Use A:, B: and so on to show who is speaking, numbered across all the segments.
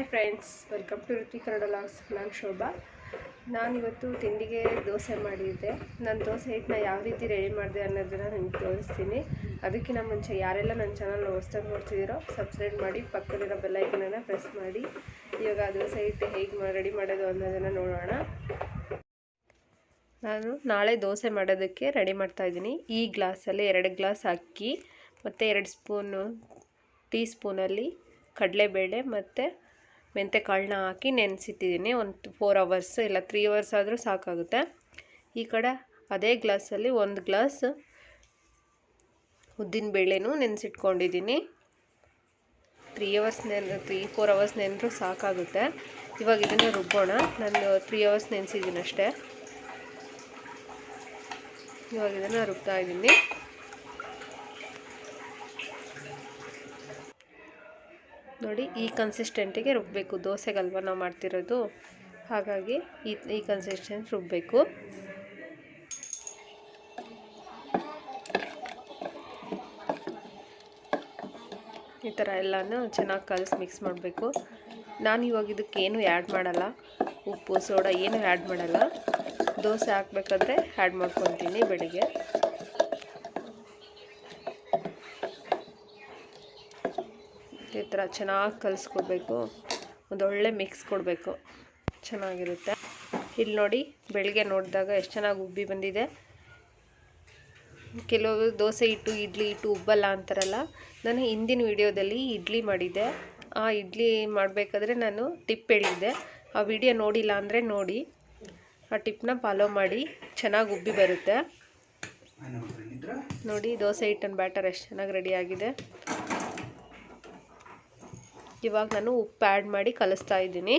A: Hi friends welcome to Ruthvi Kannada vlogs ನಾನು ಶೋಭಾ ನಾನಿವತ್ತು ತಿಂಡಿಗೆ ದೋಸೆ ಮಾಡಿದ್ದೆ. ನಾನು ದೋಸೆ ಹಿಟ್ಟನ್ನ ಯಾವ ರೀತಿ ರೆಡಿ ಮಾಡಿದೆ ಅನ್ನೋದನ್ನು ನಿಮ್ಗೆ ತೋರಿಸ್ತೀನಿ. ಅದಕ್ಕಿಂತ ಮುಂಚೆ ಯಾರೆಲ್ಲ ನನ್ನ ಚಾನಲ್ ಹೊಸ್ದಾಗಿ ನೋಡ್ತಿದ್ದೀರೋ ಸಬ್ಸ್ಕ್ರೈಬ್ ಮಾಡಿ, ಪಕ್ಕದಲ್ಲಿರೋ ಬೆಲ್ಲೈಕನನ್ನು ಪ್ರೆಸ್ ಮಾಡಿ. ಇವಾಗ ದೋಸೆ ಹಿಟ್ಟು ಹೇಗೆ ರೆಡಿ ಮಾಡೋದು ಅನ್ನೋದನ್ನು ನೋಡೋಣ. ನಾನು ನಾಳೆ ದೋಸೆ ಮಾಡೋದಕ್ಕೆ ರೆಡಿ ಮಾಡ್ತಾಯಿದ್ದೀನಿ ಈ ಗ್ಲಾಸಲ್ಲಿ ಎರಡು ಗ್ಲಾಸ್ ಅಕ್ಕಿ, ಮತ್ತು ಎರಡು ಸ್ಪೂನು ಟೀ ಸ್ಪೂನಲ್ಲಿ ಕಡಲೆಬೇಳೆ, ಮತ್ತು ಮೆಂತೆಕಾಳನ್ನ ಹಾಕಿ ನೆನೆಸಿಟ್ಟಿದ್ದೀನಿ. ಒಂದು ಫೋರ್ ಅವರ್ಸ್ ಇಲ್ಲ ತ್ರೀ ಅವರ್ಸ್ ಆದರೂ ಸಾಕಾಗುತ್ತೆ. ಈ ಕಡೆ ಅದೇ ಗ್ಲಾಸಲ್ಲಿ ಒಂದು ಗ್ಲಾಸ್ ಉದ್ದಿನ ಬೇಳೆನೂ ನೆನೆಸಿಟ್ಕೊಂಡಿದ್ದೀನಿ. ತ್ರೀ ಅವರ್ಸ್ ನೆನ್ ತ್ರೀ ಫೋರ್ ಅವರ್ಸ್ ನೆನೆದ್ರೂ ಸಾಕಾಗುತ್ತೆ. ಇವಾಗ ಇದನ್ನು ರುಬ್ಬೋಣ. ನಾನು ತ್ರೀ ಅವರ್ಸ್ ನೆನೆಸಿದ್ದೀನಿ ಅಷ್ಟೇ ಇವಾಗ ಇದನ್ನು ರುಬ್ತಾ ಇದ್ದೀನಿ. ನೋಡಿ, ಈ ಕನ್ಸಿಸ್ಟೆಂಟಿಗೆ ರುಬ್ಬಬೇಕು ದೋಸೆಗಲ್ವ ನಾವು ಮಾಡ್ತಿರೋದು. ಹಾಗಾಗಿ ಈ ಈ ಕನ್ಸಿಸ್ಟೆಂಟ್ ರುಬ್ಬಬೇಕು ಈ ಥರ ಎಲ್ಲನೂ ಚೆನ್ನಾಗಿ ಕಲಸಿ ಮಿಕ್ಸ್ ಮಾಡಬೇಕು. ನಾನು ಇವಾಗ ಇದಕ್ಕೇನು ಆ್ಯಡ್ ಮಾಡಲ್ಲ. ಉಪ್ಪು, ಸೋಡಾ ಏನು ಆ್ಯಡ್ ಮಾಡಲ್ಲ. ದೋಸೆ ಹಾಕ್ಬೇಕಾದ್ರೆ ಆ್ಯಡ್ ಮಾಡ್ಕೊತೀನಿ ಬೆಳಿಗ್ಗೆ. ಈ ಥರ ಚೆನ್ನಾಗಿ ಕಲಿಸ್ಕೊಡ್ಬೇಕು. ಒಂದೊಳ್ಳೆ ಮಿಕ್ಸ್ ಕೊಡಬೇಕು. ಚೆನ್ನಾಗಿರುತ್ತೆ. ಇಲ್ಲಿ ನೋಡಿ ಬೆಳಗ್ಗೆ ನೋಡಿದಾಗ ಎಷ್ಟು ಚೆನ್ನಾಗಿ ಉಬ್ಬಿ ಬಂದಿದೆ. ಕೆಲವರು ದೋಸೆ ಇಟ್ಟು ಇಡ್ಲಿ ಇಟ್ಟು ಉಬ್ಬಲ್ಲ ಅಂತಾರಲ್ಲ. ನಾನು ಹಿಂದಿನ ವಿಡಿಯೋದಲ್ಲಿ ಇಡ್ಲಿ ಮಾಡಿದ್ದೆ. ಆ ಇಡ್ಲಿ ಮಾಡಬೇಕಾದ್ರೆ ನಾನು ಟಿಪ್ ಹೇಳಿದ್ದೆ. ಆ ವಿಡಿಯೋ ನೋಡಿಲ್ಲ ಅಂದರೆ ನೋಡಿ. ಆ ಟಿಪ್ನ ಫಾಲೋ ಮಾಡಿ. ಚೆನ್ನಾಗಿ ಉಬ್ಬಿ ಬರುತ್ತೆ. ನೋಡಿ ದೋಸೆ ಹಿಟ್ಟನ್ನು ಬ್ಯಾಟರ್ ಎಷ್ಟು ಚೆನ್ನಾಗಿ ರೆಡಿಯಾಗಿದೆ ಇವಾಗ ನಾನು ಉಪ್ಪು ಆ್ಯಡ್ ಮಾಡಿ ಕಲಿಸ್ತಾ ಇದ್ದೀನಿ.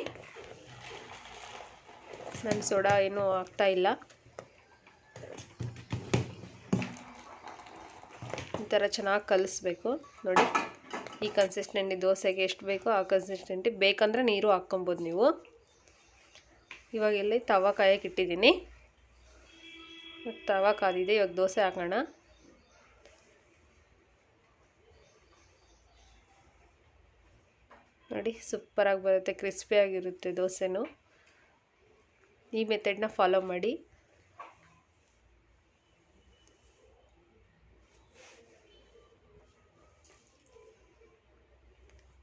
A: ನಾನು ಸೋಡಾ ಏನೂ ಆಗ್ತಾ ಇಲ್ಲ. ಈ ಥರ ಚೆನ್ನಾಗಿ ಕಲಿಸ್ಬೇಕು. ನೋಡಿ, ಈ ಕನ್ಸಿಸ್ಟೆಂಟಿ ದೋಸೆಗೆ ಎಷ್ಟು ಬೇಕೋ ಆ ಕನ್ಸಿಸ್ಟೆಂಟಿ ಬೇಕಂದರೆ ನೀರು ಹಾಕ್ಕೊಬೋದು ನೀವು. ಇವಾಗ ಇಲ್ಲಿ ತವ ಕಾಯಕ್ಕೆ ಇಟ್ಟಿದ್ದೀನಿ ತವಾ ಕಾದಿದೆ, ಇವಾಗ ದೋಸೆ ಹಾಕೋಣ. ನೋಡಿ, ಸೂಪರಾಗಿ ಬರುತ್ತೆ ಕ್ರಿಸ್ಪಿಯಾಗಿರುತ್ತೆ ದೋಸೆನೂ. ಈ ಮೆಥಡ್ನ ಫಾಲೋ ಮಾಡಿ.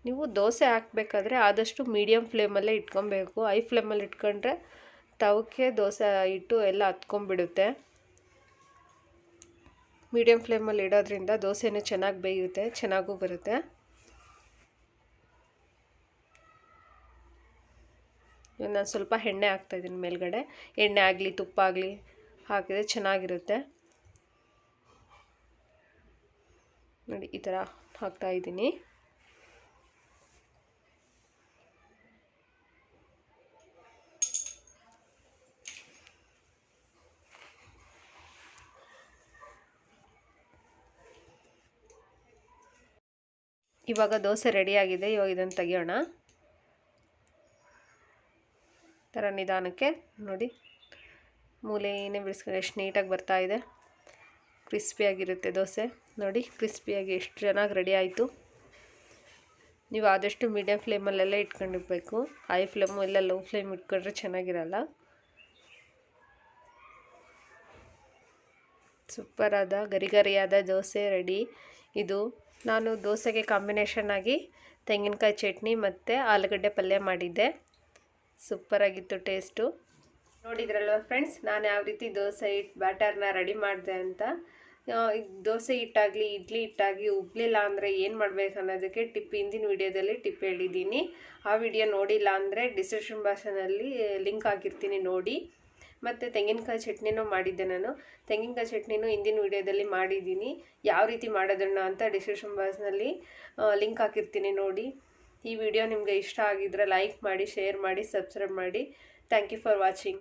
A: ನೀವು ದೋಸೆ ಹಾಕ್ಬೇಕಾದ್ರೆ ಆದಷ್ಟು ಮೀಡಿಯಮ್ ಫ್ಲೇಮಲ್ಲೇ ಇಟ್ಕೊಬೇಕು. ಐ ಫ್ಲೇಮಲ್ಲಿ ಇಟ್ಕೊಂಡ್ರೆ ತವಕ್ಕೆ ದೋಸೆ ಇಟ್ಟು ಎಲ್ಲ ಹತ್ಕೊಂಡ್ಬಿಡುತ್ತೆ. ಮೀಡಿಯಮ್ ಫ್ಲೇಮಲ್ಲಿ ಇಡೋದ್ರಿಂದ ದೋಸೆನೂ ಚೆನ್ನಾಗಿ ಬೇಯುತ್ತೆ, ಚೆನ್ನಾಗೂ ಬರುತ್ತೆ. ನಾನು ಸ್ವಲ್ಪ ಎಣ್ಣೆ ಹಾಕ್ತಾಯಿದ್ದೀನಿ ಮೇಲ್ಗಡೆ. ಎಣ್ಣೆ ಆಗಲಿ, ತುಪ್ಪ ಆಗಲಿ ಹಾಕಿದರೆ ಚೆನ್ನಾಗಿರುತ್ತೆ. ನೋಡಿ, ಈ ಥರ ಹಾಕ್ತಾಯಿದ್ದೀನಿ ಇವಾಗ ದೋಸೆ ರೆಡಿಯಾಗಿದೆ ಇವಾಗ ಇದನ್ನು ತೆಗಿಯೋಣ. ಥರ ನಿಧಾನಕ್ಕೆ ನೋಡಿ. ಮೂಲೆ ಏನೇ ಬಿಡಿಸ್ಕೊಂಡು ಎಷ್ಟು ನೀಟಾಗಿ ಬರ್ತಾಯಿದೆ ಕ್ರಿಸ್ಪಿಯಾಗಿರುತ್ತೆ ದೋಸೆ. ನೋಡಿ ಕ್ರಿಸ್ಪಿಯಾಗಿ ಎಷ್ಟು ಚೆನ್ನಾಗಿ ರೆಡಿ ಆಯಿತು. ನೀವು ಆದಷ್ಟು ಮೀಡಿಯಮ್ ಫ್ಲೇಮಲ್ಲೆಲ್ಲ ಇಟ್ಕೊಂಡಿರ್ಬೇಕು. ಹೈ ಫ್ಲೇಮು ಎಲ್ಲ ಲೋ ಫ್ಲೇಮ್ ಇಟ್ಕೊಂಡ್ರೆ ಚೆನ್ನಾಗಿರಲ್ಲ. ಸೂಪರಾದ ಗರಿ ಗರಿಯಾದ ದೋಸೆ ರೆಡಿ. ಇದು ನಾನು ದೋಸೆಗೆ ಕಾಂಬಿನೇಷನ್ ಆಗಿ ತೆಂಗಿನಕಾಯಿ ಚಟ್ನಿ ಮತ್ತು ಆಲೂಗಡ್ಡೆ ಪಲ್ಯ ಮಾಡಿದ್ದೆ. ಸೂಪರಾಗಿತ್ತು ಟೇಸ್ಟು. ನೋಡಿದ್ರಲ್ವ ಫ್ರೆಂಡ್ಸ್, ನಾನು ಯಾವ ರೀತಿ ದೋಸೆ ಹಿಟ್ಟು ಬ್ಯಾಟರ್ನ ರೆಡಿ ಮಾಡಿದೆ ಅಂತ. ದೋಸೆ ಹಿಟ್ಟಾಗಲಿ, ಇಡ್ಲಿ ಹಿಟ್ಟಾಗಿ ಉಬ್ಬಲಿಲ್ಲ ಅಂದರೆ ಏನು ಮಾಡಬೇಕು ಅನ್ನೋದಕ್ಕೆ ಟಿಪ್ ಹಿಂದಿನ ವಿಡಿಯೋದಲ್ಲಿ ಟಿಪ್ ಹೇಳಿದ್ದೀನಿ. ಆ ವಿಡಿಯೋ ನೋಡಿಲ್ಲ ಅಂದರೆ ಡಿಸ್ಕ್ರಿಪ್ಷನ್ ಬಾಕ್ಸ್ನಲ್ಲಿ ಲಿಂಕ್ ಹಾಕಿರ್ತೀನಿ ನೋಡಿ. ಮತ್ತು ತೆಂಗಿನಕಾಯಿ ಚಟ್ನಿನೂ ಮಾಡಿದ್ದೆ ನಾನು. ತೆಂಗಿನಕಾಯಿ ಚಟ್ನಿನೂ ಹಿಂದಿನ ವಿಡಿಯೋದಲ್ಲಿ ಮಾಡಿದ್ದೀನಿ. ಯಾವ ರೀತಿ ಮಾಡೋದನ್ನ ಅಂತ ಡಿಸ್ಕ್ರಿಪ್ಷನ್ ಬಾಕ್ಸ್ನಲ್ಲಿ ಲಿಂಕ್ ಹಾಕಿರ್ತೀನಿ ನೋಡಿ. ಈ ವಿಡಿಯೋ ನಿಮಗೆ ಇಷ್ಟ ಆಗಿದ್ರೆ ಲೈಕ್ ಮಾಡಿ ಶೇರ್ ಮಾಡಿ ಸಬ್ಸ್ಕ್ರೈಬ್ ಮಾಡಿ. Thank you for watching